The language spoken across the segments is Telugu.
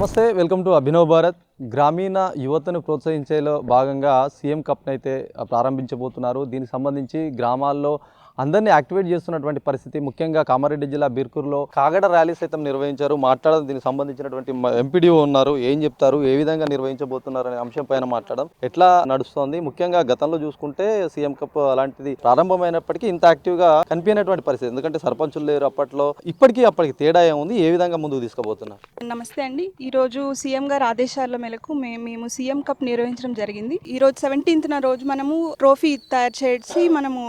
నమస్తే వెల్కమ్ టు అభినవ్ భారత్. గ్రామీణ యువతను ప్రోత్సహించేలో భాగంగా సీఎం కప్ను అయితే ప్రారంభించబోతున్నారు. దీనికి సంబంధించి గ్రామాల్లో అందరినీ యాక్టివేట్ చేస్తున్నటువంటి పరిస్థితి. ముఖ్యంగా కామారెడ్డి జిల్లా బీర్కూర్లో కాగడ ర్యాలీ సైతం నిర్వహించారు. మాట్లాడడం దీనికి సంబంధించినటువంటి ఎంపీడీఓ ఉన్నారు. ఏం చెప్తారు? ఏ విధంగా నిర్వహించబోతున్నారు అనే అంశం పైన మాట్లాడడం. ఎట్లా నడుస్తోంది? ముఖ్యంగా గతంలో చూసుకుంటే సీఎం కప్ అలాంటిది ప్రారంభమైనప్పటికీ ఇంత యాక్టివ్గా కనిపించినటువంటి పరిస్థితి. ఎందుకంటే సర్పంచులు లేరు అప్పట్లో. ఇప్పటికీ అప్పటికి తేడా ఏముంది? ఏ విధంగా ముందుకు తీసుకుపోతున్నారు? నమస్తే అండి. ఈరోజు సీఎం గారి ఆదేశాల మేరకు మేము సీఎం కప్ నిర్వహించడం జరిగింది. ఈరోజు సెవెంటీన్త్న రోజు మనము ట్రోఫీ తయారు చేసి మనము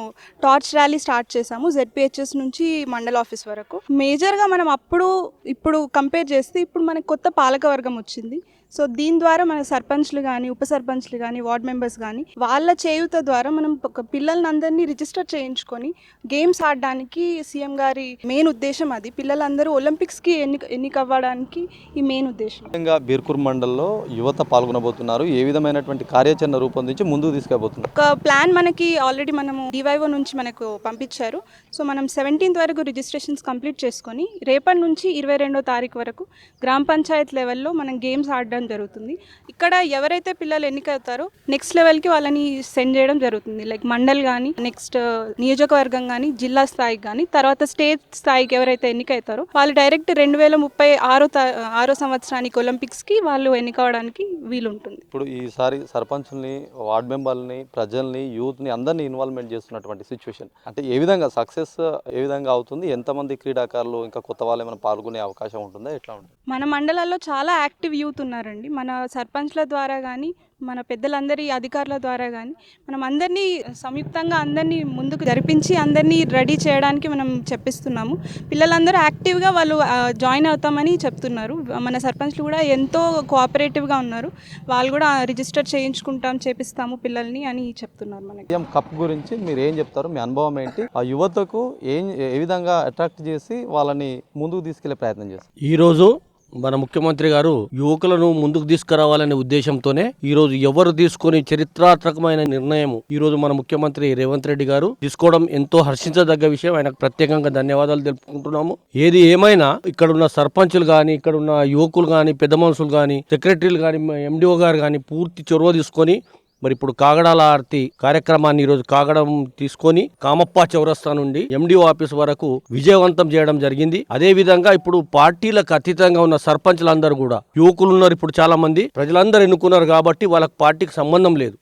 టార్చ్ ర్యాలీ స్టార్ట్ చేసాము జెడ్పిహెచ్ఎస్ నుంచి మండల ఆఫీస్ వరకు. మేజర్గా మనం అప్పుడు ఇప్పుడు కంపేర్ చేస్తే ఇప్పుడు మనకు కొత్త పాలకవర్గం వచ్చింది. సో దీని ద్వారా మన సర్పంచ్లు కానీ ఉప సర్పంచ్లు కానీ వార్డ్ మెంబర్స్ కానీ వాళ్ళ చేయూత ద్వారా మనం ఒక పిల్లల్ని అందరినీ రిజిస్టర్ చేయించుకొని గేమ్స్ ఆడడానికి సీఎం గారి మెయిన్ ఉద్దేశం అది. పిల్లలందరూ ఒలింపిక్స్కి ఎన్ని ఎన్నిక అవ్వడానికి ఈ మెయిన్ ఉద్దేశం. ముఖ్యంగా బీర్కూర్ మండల్లో యువత పాల్గొనబోతున్నారు. ఏ విధమైనటువంటి కార్యాచరణ రూపొందించి ముందుకు తీసుకుపోతున్నారు ఒక ప్లాన్ మనకి ఆల్రెడీ మనము డివైఓ నుంచి మనకు పంపించారు. సో మనం సెవెంటీన్త్ వరకు రిజిస్ట్రేషన్స్ కంప్లీట్ చేసుకొని రేపటి నుంచి ఇరవై రెండో తారీఖు వరకు గ్రామ పంచాయత్ లెవెల్లో మనం గేమ్స్ ఆడడం జరుగుతుంది. ఇక్కడ ఎవరైతే పిల్లలు ఎన్నికవుతారో నెక్స్ట్ లెవెల్కి వాళ్ళని సెండ్ చేయడం జరుగుతుంది. లైక్ మండల్ కానీ నెక్స్ట్ uh, నియోజకవర్గం కానీ జిల్లా స్థాయికి కానీ తర్వాత స్టేట్ స్థాయికి ఎవరైతే ఎన్నికవుతారో వాళ్ళు డైరెక్ట్ రెండు వేల ముప్పై ఆరో uh, ఆరో సంవత్సరానికి ఒలింపిక్స్కి వాళ్ళు ఎన్నికవడానికి వీలుంటుంది. ఇప్పుడు ఈసారి సర్పంచుల్ని వార్డ్ మెంబర్ని ప్రజల్ని యూత్ని అందరినీ ఇన్వాల్వ్మెంట్ చేస్తున్నటువంటి సిచ్యువేషన్ అంటే ఏ విధంగా సక్సెస్ ఏ విధంగా అవుతుంది? ఎంతమంది క్రీడాకారులు ఇంకా కొత్త వాళ్ళు ఏమైనా పాల్గొనే అవకాశం ఉంటుందా? ఎట్లా ఉంటుంది? మన మండలాల్లో చాలా యాక్టివ్ యూత్ ఉన్నారండి. మన సర్పంచ్ల ద్వారా కానీ మన పెద్దలందరి అధికారుల ద్వారా కానీ మనం అందరినీ సంయుక్తంగా అందరినీ ముందుకు జరిపించి అందరినీ రెడీ చేయడానికి మనం చెప్పిస్తున్నాము. పిల్లలందరూ యాక్టివ్గా వాళ్ళు జాయిన్ అవుతామని చెప్తున్నారు. మన సర్పంచ్లు కూడా ఎంతో కోఆపరేటివ్గా ఉన్నారు. వాళ్ళు కూడా రిజిస్టర్ చేయించుకుంటాం చేపిస్తాము పిల్లల్ని అని చెప్తున్నారు మనకి. కప్ గురించి మీరు ఏం చెప్తారు? మీ అనుభవం ఏంటి? ఆ యువతకు ఏం ఏ విధంగా అట్రాక్ట్ చేసి వాళ్ళని ముందుకు తీసుకెళ్ళే ప్రయత్నం చేస్తారు? ఈరోజు మన ముఖ్యమంత్రి గారు యువకులను ముందుకు తీసుకురావాలనే ఉద్దేశంతోనే ఈ రోజు ఎవరు తీసుకొని చరిత్రాత్మకమైన నిర్ణయం ఈ రోజు మన ముఖ్యమంత్రి రేవంత్ రెడ్డి గారు తీసుకోవడం ఎంతో హర్షించదగ్గ విషయం. ఆయనకు ప్రత్యేకంగా ధన్యవాదాలు తెలుపుకుంటున్నాము. ఏది ఏమైనా ఇక్కడ ఉన్న సర్పంచులు గాని ఇక్కడ ఉన్న యువకులు గాని పెద్ద మనుషులు గాని సెక్రటరీలు గాని ఎండిఓ గారు గాని పూర్తి చొరవ తీసుకొని మరి ఇప్పుడు కాగడాల ఆర్తి కార్యక్రమాన్ని ఈరోజు కాగడం తీసుకొని కామప్ప చౌరస్తా నుండి ఎండిఓ ఆఫీస్ వరకు విజయవంతం చేయడం జరిగింది. అదే విధంగా ఇప్పుడు పార్టీలకు అతీతంగా ఉన్న సర్పంచ్లందరూ కూడా యువకులు ఉన్నారు ఇప్పుడు చాలా మంది ప్రజలందరూ ఎన్నుకున్నారు కాబట్టి వాళ్ళకి పార్టీకి సంబంధం లేదు.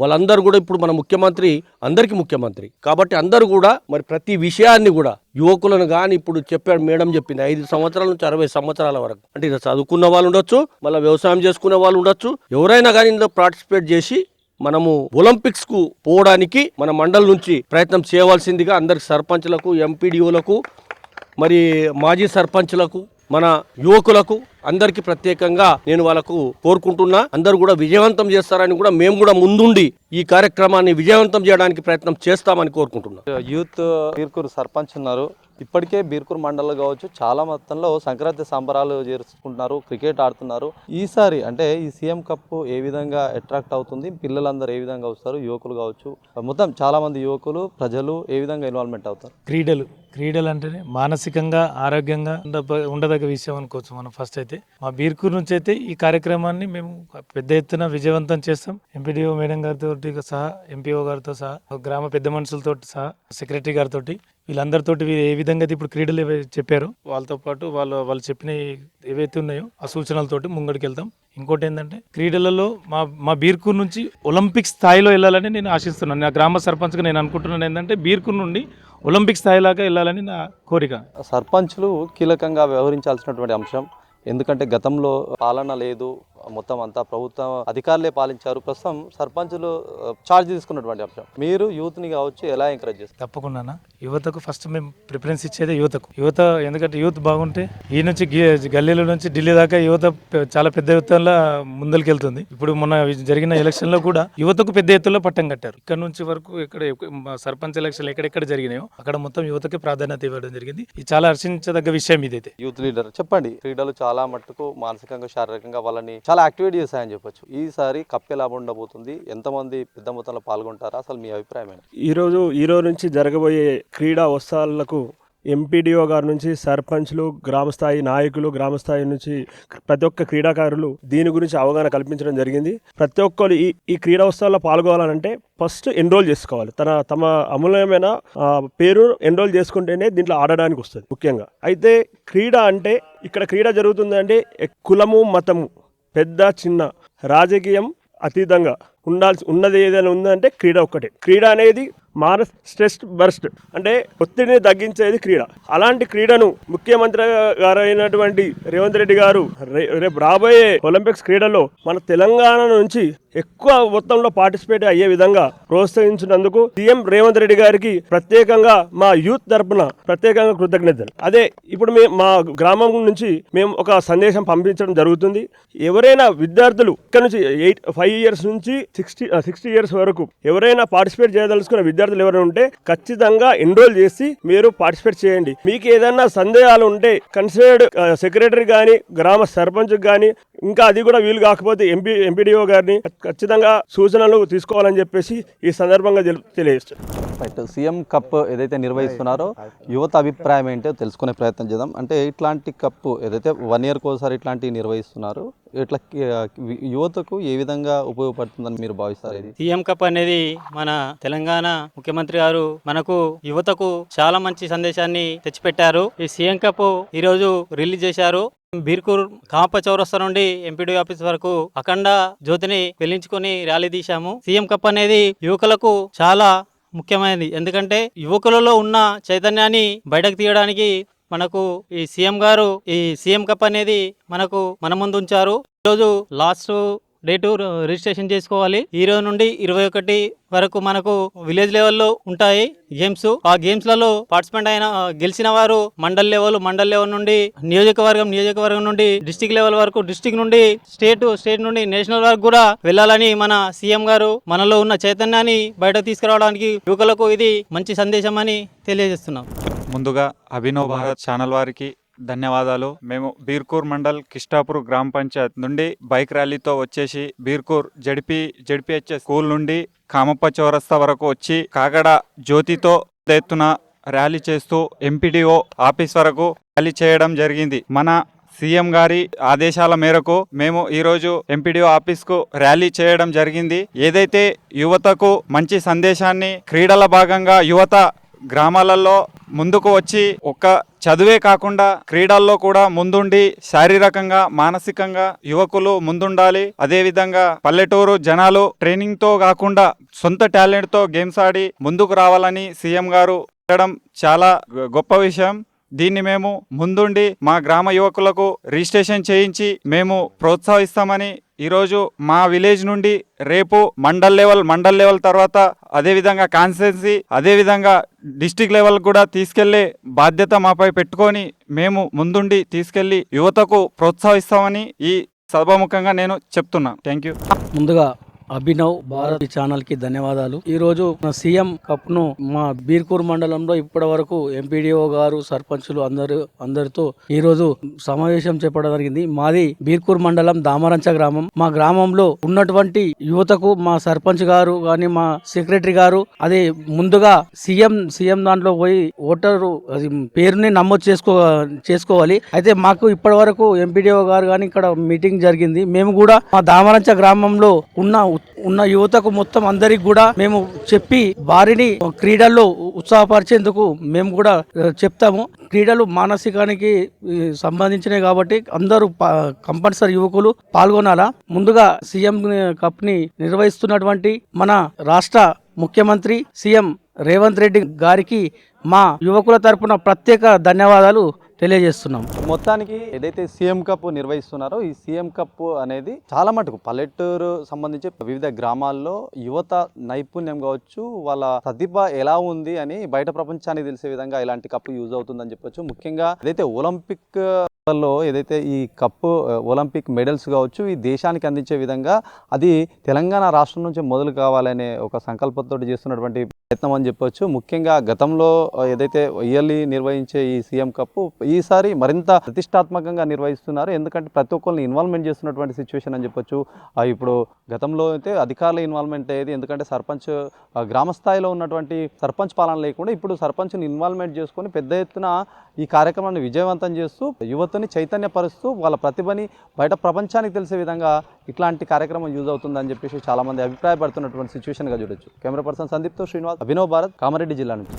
వాళ్ళందరూ కూడా ఇప్పుడు మన ముఖ్యమంత్రి అందరికీ ముఖ్యమంత్రి. కాబట్టి అందరూ కూడా మరి ప్రతి విషయాన్ని కూడా యువకులను కానీ ఇప్పుడు చెప్పాడు మేడం చెప్పింది ఐదు సంవత్సరాల నుంచి అరవై సంవత్సరాల వరకు. అంటే చదువుకున్న వాళ్ళు ఉండొచ్చు మళ్ళీ వ్యవసాయం చేసుకునే వాళ్ళు ఉండొచ్చు. ఎవరైనా కానీ ఇందులో పార్టిసిపేట్ చేసి మనము ఒలింపిక్స్కు పోవడానికి మన మండలి నుంచి ప్రయత్నం చేయవలసిందిగా అందరి సర్పంచ్లకు ఎంపీడీఓలకు మరి మాజీ సర్పంచ్లకు మన యువకులకు అందరికీ ప్రత్యేకంగా నేను వాళ్ళకు కోరుకుంటున్నా. అందరూ కూడా విజయవంతం చేస్తారని కూడా మేము కూడా ముందుండి ఈ కార్యక్రమాన్ని విజయవంతం చేయడానికి ప్రయత్నం చేస్తామని కోరుకుంటున్నాం. యూత్ తీర్కూరు సర్పంచ్ ఉన్నారు ఇప్పటికే బీర్కూర్ మండలం కావచ్చు చాలా మొత్తంలో సంక్రాంతి సంబరాలు చేసుకుంటున్నారు క్రికెట్ ఆడుతున్నారు. ఈసారి అంటే ఈ సీఎం కప్ ఏ విధంగా అట్రాక్ట్ అవుతుంది? పిల్లలందరూ ఏ విధంగా వస్తారు? యువకులు కావచ్చు మొత్తం చాలా మంది యువకులు ప్రజలు ఏ విధంగా ఇన్వాల్వ్మెంట్ అవుతారు? క్రీడలు. క్రీడలు అంటేనే మానసికంగా ఆరోగ్యంగా ఉండదగ్గ విషయం అనుకోవచ్చు మనం ఫస్ట్ అయితే. మా బీర్కూర్ నుంచి అయితే ఈ కార్యక్రమాన్ని మేము పెద్ద ఎత్తున విజయవంతం చేస్తాం. ఎంపీడీఓ మేడం గారితో సహా ఎంపీఓ గారితో సహా గ్రామ పెద్ద మనుషులతో సహా సెక్రటరీ గారితో వీళ్ళందరితోటి ఏ విధంగా ఇప్పుడు క్రీడలు చెప్పారు చెప్పారో వాళ్ళతో పాటు వాళ్ళు వాళ్ళు చెప్పిన ఏవైతే ఉన్నాయో ఆ సూచనలతోటి ముంగడికి వెళ్తాం ఇంకోటి ఏంటంటే క్రీడలలో మా మా బీర్కూర్ నుంచి ఒలింపిక్ స్థాయిలో వెళ్ళాలని నేను ఆశిస్తున్నాను. నా గ్రామ సర్పంచ్గా నేను అనుకుంటున్నాను ఏంటంటే బీర్కూర్ నుండి ఒలింపిక్ స్థాయిలాగా వెళ్ళాలని నా కోరిక. సర్పంచ్లు కీలకంగా వ్యవహరించాల్సినటువంటి అంశం. ఎందుకంటే గతంలో పాలన లేదు మొత్తం అంతా ప్రభుత్వం అధికారులే పాలించారు. ప్రస్తుతం సర్పంచులు చార్జ్ తీసుకున్నటువంటి అంశం. మీరు యూత్ని కావచ్చు ఎలా ఎంకరేజ్ చేస్తారు? తప్పకుండా యువతకు ఫస్ట్ మేము ప్రిఫరెన్స్ ఇచ్చేదే యువతకు. యువత ఎందుకంటే యూత్ బాగుంటే ఈ నుంచి గల్లీల నుంచి ఢిల్లీ దాకా యువత చాలా పెద్ద ఎత్తున ముందరికెళ్తుంది. ఇప్పుడు మొన్న జరిగిన ఎలక్షన్లో కూడా యువతకు పెద్ద ఎత్తులో పట్టం కట్టారు. ఇక్కడ నుంచి వరకు ఇక్కడ సర్పంచ్ ఎలక్షన్ ఎక్కడెక్కడ జరిగినాయో అక్కడ మొత్తం యువతకి ప్రాధాన్యత ఇవ్వడం జరిగింది. ఇది చాలా హర్షించదగ్గ విషయం ఇదైతే. యూత్ లీడర్ చెప్పండి. క్రీడలు చాలా మట్టుకు మానసికంగా శారీరకంగా వాళ్ళని చాలా యాక్టివేట్ చేశాయని చెప్పొచ్చు. ఈసారి కప్ ఎలా ఉండబోతుంది? ఎంతమంది పెద్ద మొత్తంలో పాల్గొంటారా? అసలు మీ అభిప్రాయం ఏంటి? ఈరోజు ఈరోజు నుంచి జరగబోయే క్రీడా ఉత్సవాలకు ఎంపీడీఓ గారి నుంచి సర్పంచ్లు గ్రామస్థాయి నాయకులు గ్రామస్థాయి నుంచి ప్రతి ఒక్క క్రీడాకారులు దీని గురించి అవగాహన కల్పించడం జరిగింది. ప్రతి ఒక్కరు ఈ ఈ క్రీడా ఉత్సవాల్లో పాల్గొనాలంటే ఫస్ట్ ఎన్రోల్ చేసుకోవాలి. తన తమ అమూల్యమైన పేరు ఎన్రోల్ చేసుకుంటేనే దీంట్లో ఆడడానికి వస్తుంది ముఖ్యంగా. అయితే క్రీడ అంటే ఇక్కడ క్రీడ జరుగుతుందంటే కులము మతము. పెద్ద చిన్న రాజకీయం అతీతంగా ఉండాల్సి ఉన్నది ఏదైనా ఉందంటే క్రీడ ఒక్కటే. క్రీడ అనేది మానస్ స్ట్రెస్ బర్స్ట్. అంటే ఒత్తిడిని తగ్గించేది క్రీడ. అలాంటి క్రీడను ముఖ్యమంత్రి గారు అయినటువంటి రేవంత్ రెడ్డి గారు రేపు రాబోయే ఒలింపిక్స్ క్రీడలో మన తెలంగాణ నుంచి ఎక్కువ మొత్తంలో పార్టిసిపేట్ అయ్యే విధంగా ప్రోత్సహించినందుకు సీఎం రేవంత్ రెడ్డి గారికి ప్రత్యేకంగా మా యూత్ తరపున ప్రత్యేకంగా కృతజ్ఞతలు. అదే ఇప్పుడు మేము మా గ్రామం నుంచి మేము ఒక సందేశం పంపించడం జరుగుతుంది. ఎవరైనా విద్యార్థులు ఇక్కడ నుంచి ఎయిట్ ఫైవ్ ఇయర్స్ నుంచి సిక్స్టీ సిక్స్టీ ఇయర్స్ వరకు ఎవరైనా పార్టిసిపేట్ చేయదలుచుకున్న విద్యార్థులు ఎవరైనా ఉంటే ఖచ్చితంగా ఎన్రోల్ చేసి మీరు పార్టిసిపేట్ చేయండి. మీకు ఏదైనా సందేహాలు ఉంటే కన్సిడర్డ్ సెక్రటరీ కానీ గ్రామ సర్పంచ్ కానీ ఇంకా అది కూడా వీలు కాకపోతే ఎంపీ ఎంపీడీఓ గారిని ఖచ్చితంగా సూచనలు తీసుకోవాలని చెప్పేసి ఈ సందర్భంగా తెలియజేస్తాను రైట్ సీఎం కప్ ఏదైతే నిర్వహిస్తున్నారో యువత అభిప్రాయం ఏంటో తెలుసుకునే ప్రయత్నం చేద్దాం. అంటే ఇట్లాంటి కప్పు ఏదైతే వన్ ఇయర్కి ఒకసారి ఇట్లాంటివి నిర్వహిస్తున్నారు ఇట్లా యువతకు ఏ విధంగా ఉపయోగపడుతుందని మీరు భావిస్తారు ఇది? సీఎం కప్ అనేది మన తెలంగాణ ముఖ్యమంత్రి గారు మనకు యువతకు చాలా మంచి సందేశాన్ని తెచ్చిపెట్టారు. ఈ సీఎం కప్ ఈ రోజు రిలీజ్ చేశారు. బీర్కూర్ కాంప చౌరస్తా నుండి ఎంపీడీ ఆఫీస్ వరకు అఖండ జ్యోతిని వెలించుకొని ర్యాలీ తీశాము. సీఎం కప్ అనేది యువకులకు చాలా ముఖ్యమైనది. ఎందుకంటే యువకులలో ఉన్న చైతన్యాన్ని బయటకు తీయడానికి మనకు ఈ సీఎం గారు ఈ సీఎం కప్ అనేది మనకు మన ముందు ఉంచారు. ఈరోజు లాస్ట్ డేటు రిజిస్ట్రేషన్ చేసుకోవాలి. ఈ రోజు నుండి ఇరవై ఒకటి వరకు మనకు విలేజ్ లెవెల్లో ఉంటాయి గేమ్స్ ఆ గేమ్స్లలో పార్టిసిపెంట్ అయిన గెలిచిన వారు మండల్ లెవెల్ మండల్ లెవెల్ నుండి నియోజకవర్గం నియోజకవర్గం నుండి డిస్టిక్ లెవెల్ వరకు డిస్టిక్ నుండి స్టేట్ స్టేట్ నుండి నేషనల్ వరకు కూడా వెళ్ళాలని మన సీఎం గారు మనలో ఉన్న చైతన్యాన్ని బయట తీసుకురావడానికి యువకులకు ఇది మంచి సందేశం అని తెలియజేస్తున్నాం. ముందుగా అభినవ్ భారత్ ఛానల్ వారికి ధన్యవాదాలు. మేము బీర్కూర్ మండల్ కిష్టాపూర్ గ్రామ పంచాయత్ నుండి బైక్ ర్యాలీతో వచ్చేసి బీర్కూర్ జడిపి జడిపిహెచ్ఎస్ స్కూల్ నుండి కామప్ప చౌరస్తా వరకు వచ్చి కాగడ జ్యోతితో ఎత్తున ర్యాలీ చేస్తూ ఎంపీడీఓ ఆఫీస్ వరకు ర్యాలీ చేయడం జరిగింది. మన సీఎం గారి ఆదేశాల మేరకు మేము ఈరోజు ఎంపీడీఓ ఆఫీస్కు ర్యాలీ చేయడం జరిగింది. ఏదైతే యువతకు మంచి సందేశాన్ని క్రీడల భాగంగా యువత గ్రామాలలో ముందుకు వచ్చి ఒక్క చదువే కాకుండా క్రీడల్లో కూడా ముందుండి శారీరకంగా మానసికంగా యువకులు ముందుండాలి. అదేవిధంగా పల్లెటూరు జనాలు ట్రైనింగ్తో కాకుండా సొంత టాలెంట్తో గేమ్స్ ఆడి ముందుకు రావాలని సీఎం గారు పెట్టడం చాలా గొప్ప విషయం. దీన్ని మేము ముందుండి మా గ్రామ యువకులకు రిజిస్ట్రేషన్ చేయించి మేము ప్రోత్సహిస్తామని ఈరోజు మా విలేజ్ నుండి రేపు మండల్ లెవెల్ మండల్ లెవెల్ తర్వాత అదేవిధంగా కాన్స్టెన్సీ అదేవిధంగా డిస్టిక్ లెవెల్ కూడా తీసుకెళ్ళే బాధ్యత మాపై పెట్టుకొని మేము ముందుండి తీసుకెళ్ళి యువతకు ప్రోత్సహిస్తామని ఈ సభాముఖంగా నేను చెప్తున్నా. Thank you. ముందుగా అభినవ్ భారత్ ఛానల్కి ధన్యవాదాలు. ఈ రోజు సీఎం కప్ను మా బీర్కూర్ మండలంలో ఇప్పటి వరకు ఎంపీడీఓ గారు సర్పంచులు అందరు అందరితో ఈ రోజు సమావేశం చెప్పడం జరిగింది. మాది బీర్కూర్ మండలం దామరంచ గ్రామం. మా గ్రామంలో ఉన్నటువంటి యువతకు మా సర్పంచ్ గారు గాని మా సెక్రటరీ గారు అదే ముందుగా సీఎం సీఎం దాంట్లో పోయి ఓటరు అది పేరుని నమోదు చేసుకో చేసుకోవాలి. అయితే మాకు ఇప్పటి వరకు ఎంపీడీఓ గారు కానీ ఇక్కడ మీటింగ్ జరిగింది. మేము కూడా మా దామరంచ గ్రామంలో ఉన్న ఉన్న యువతకు మొత్తం అందరికి కూడా మేము చెప్పి వారిని క్రీడల్లో ఉత్సాహపరిచేందుకు మేము కూడా చెప్తాము. క్రీడలు మానసికానికి సంబంధించినవి కాబట్టి అందరూ కంపల్సరీ యువకులు పాల్గొనాలా? ముందుగా సీఎం కప్ని నిర్వహిస్తున్నటువంటి మన రాష్ట్ర ముఖ్యమంత్రి సీఎం రేవంత్ రెడ్డి గారికి మా యువకుల తరపున ప్రత్యేక ధన్యవాదాలు తెలియజేస్తున్నాం. మొత్తానికి ఏదైతే సీఎం కప్ నిర్వహిస్తున్నారో ఈ సీఎం కప్ అనేది చాలా మటుకు పల్లెటూరు సంబంధించి వివిధ గ్రామాల్లో యువత నైపుణ్యం కావచ్చు వాళ్ళ ప్రతిభ ఎలా ఉంది అని బయట ప్రపంచానికి తెలిసే విధంగా ఇలాంటి కప్ యూజ్ అవుతుందని చెప్పొచ్చు. ముఖ్యంగా ఏదైతే ఒలింపిక్లో ఏదైతే ఈ కప్పు ఒలింపిక్ మెడల్స్ కావచ్చు ఈ దేశానికి అందించే విధంగా అది తెలంగాణ రాష్ట్రం నుంచి మొదలు కావాలనే ఒక సంకల్పంతో చేస్తున్నటువంటి ప్రయత్నం అని చెప్పొచ్చు. ముఖ్యంగా గతంలో ఏదైతే ఇయర్లీ నిర్వహించే ఈ సీఎం కప్ ఈసారి మరింత ప్రతిష్టాత్మకంగా నిర్వహిస్తున్నారు. ఎందుకంటే ప్రతి ఒక్కరిని ఇన్వాల్వ్మెంట్ చేస్తున్నటువంటి సిచ్యువేషన్ అని చెప్పొచ్చు. ఇప్పుడు గతంలో అయితే అధికారుల ఇన్వాల్వ్మెంట్ అయ్యేది ఎందుకంటే సర్పంచ్ గ్రామస్థాయిలో గ్రామ స్థాయిలో ఉన్నటువంటి సర్పంచ్ పాలన లేకుండా ఇప్పుడు సర్పంచ్ని ఇన్వాల్వ్మెంట్ చేసుకొని పెద్ద ఎత్తున ఈ కార్యక్రమాన్ని విజయవంతం చేస్తూ యువతని చైతన్యపరుస్తూ వాళ్ళ ప్రతిభని బయట ప్రపంచానికి తెలిసే విధంగా ఇట్లాంటి కార్యక్రమం యూజ్ అవుతుందని చెప్పేసి చాలామంది అభిప్రాయపడుతున్నటువంటి సిచ్యువేషన్గా చూడొచ్చు. కెమెరా పర్సన్ సందీప్తో శ్రీనివాస్ అభినవ్ భారత్ కామారెడ్డి జిల్లా నుంచి.